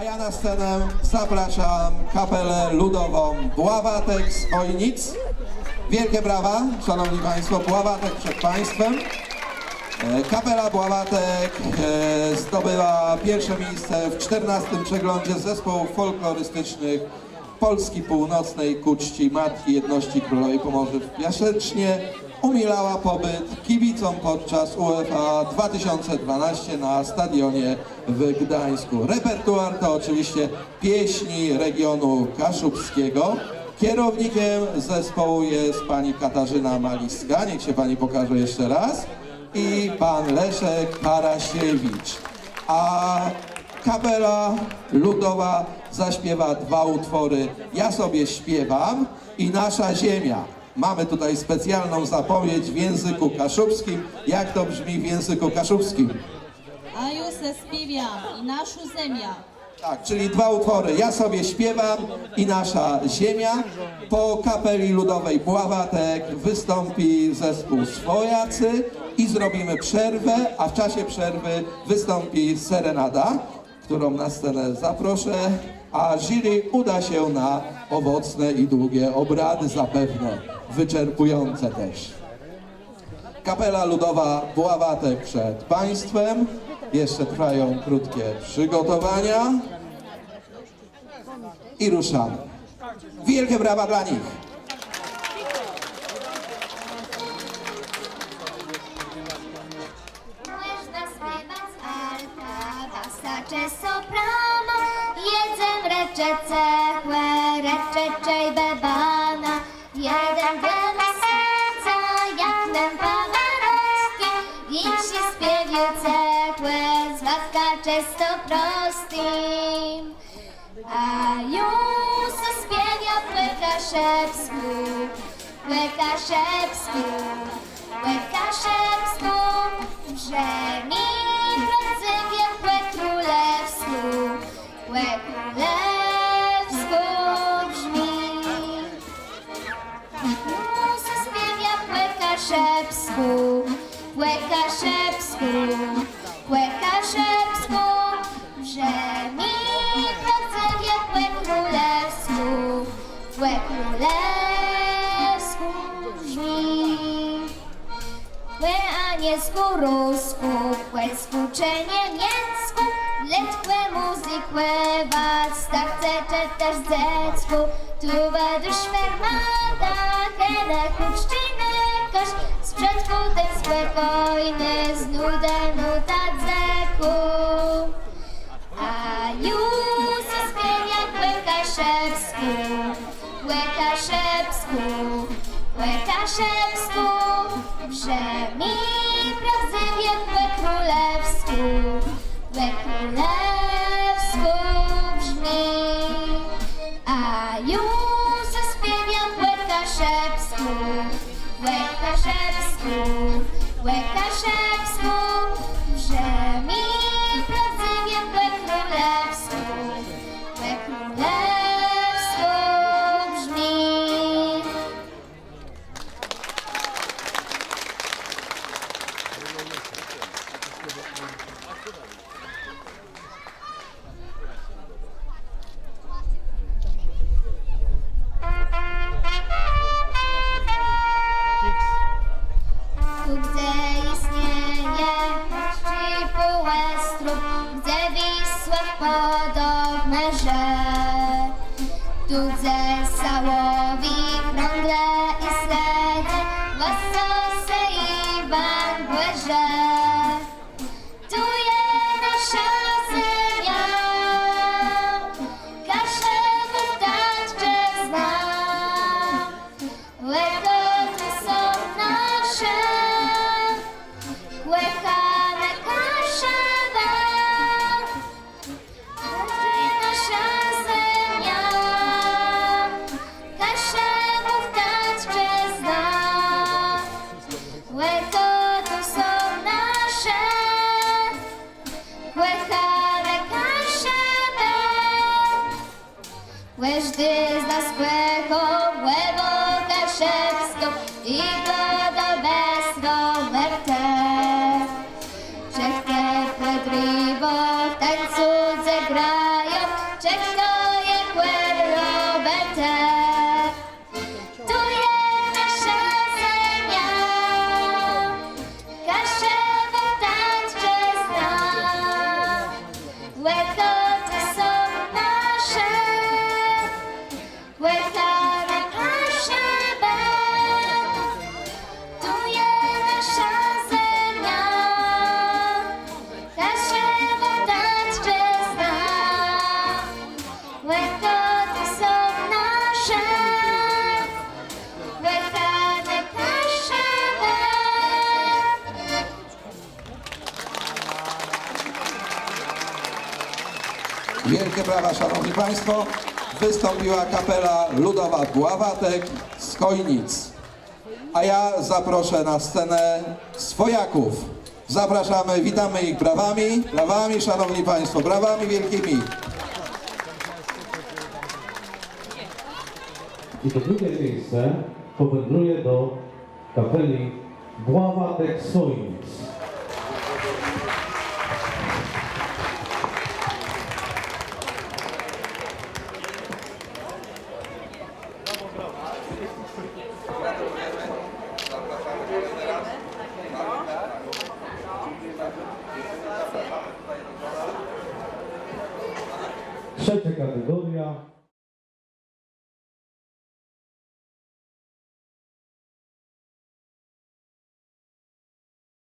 A ja na scenę zapraszam kapelę ludową Bławatek z Ojnic. Wielkie brawa, szanowni państwo, Bławatek przed państwem. E, Kapela Bławatek e, zdobyła pierwsze miejsce w 14 przeglądzie zespołów folklorystycznych Polski Północnej ku czci Matki Jedności Królowej Pomorzy w Piasecznie. Umilała pobyt kibicom podczas UEFA 2012 na stadionie w Gdańsku. Repertuar to oczywiście pieśni regionu kaszubskiego. Kierownikiem zespołu jest pani Katarzyna Maliska. Niech się pani pokaże jeszcze raz i pan Leszek Parasiewicz. A kapela ludowa zaśpiewa dwa utwory Ja sobie śpiewam i Nasza ziemia. Mamy tutaj specjalną zapowiedź w języku kaszubskim. Jak to brzmi w języku kaszubskim? A ju se spiewiam i naszu zemia. Tak, czyli dwa utwory. Ja sobie śpiewam i nasza ziemia. Po kapeli ludowej Bławatek wystąpi zespół Swojacy i zrobimy przerwę, a w czasie przerwy wystąpi Serenada, którą na scenę zaproszę, a jury uda się na owocne i długie obrady, zapewne wyczerpujące też. Kapela ludowa Bławatek przed Państwem. Jeszcze trwają krótkie przygotowania. I ruszamy. Wielkie brawa dla nich. Jedzem recze wiele serca, jak ten pawarowski, insi śpiewiu cechłe, zwadka często prostym. A już śpiewia Łekaszewsku, Łekaszewsku, Łekaszewsku, brzmi rodzywie Łe Królewsku, Łe Królewsku Łekaszewsku, Łekaszewsku, Łekaszewsku, brzmi rodzywie Łe Królewsku, Łe Królewsku brzmi. Łe anielsku rusku, łelsku czy niemiecku, letłe muzykłe was, tak chce też zecku, tu według szwermata, hele huczczyny ten spokojny, z nudę nuta. A już śpiewa Łekaszewsku, Łekaszewsku, Łekaszewsku, brzmi prawdziwie Łe Królewsku, Łe Królewsku brzmi. A już śpiewa Łekaszewsku, Łekaszewsku, Łekaszewsku, brzmi wpada w merze. Tu gdzie Sałowi, krągle i sledy, łasosy i węgłerze. Wish this the square? Wielkie brawa, Szanowni Państwo. Wystąpiła kapela ludowa Bławatek z Chojnic. A ja zaproszę na scenę swojaków. Zapraszamy, witamy ich brawami, brawami, Szanowni Państwo, brawami wielkimi. I to drugie miejsce powędruje do kapeli Bławatek Sojnic. Trzecia kategoria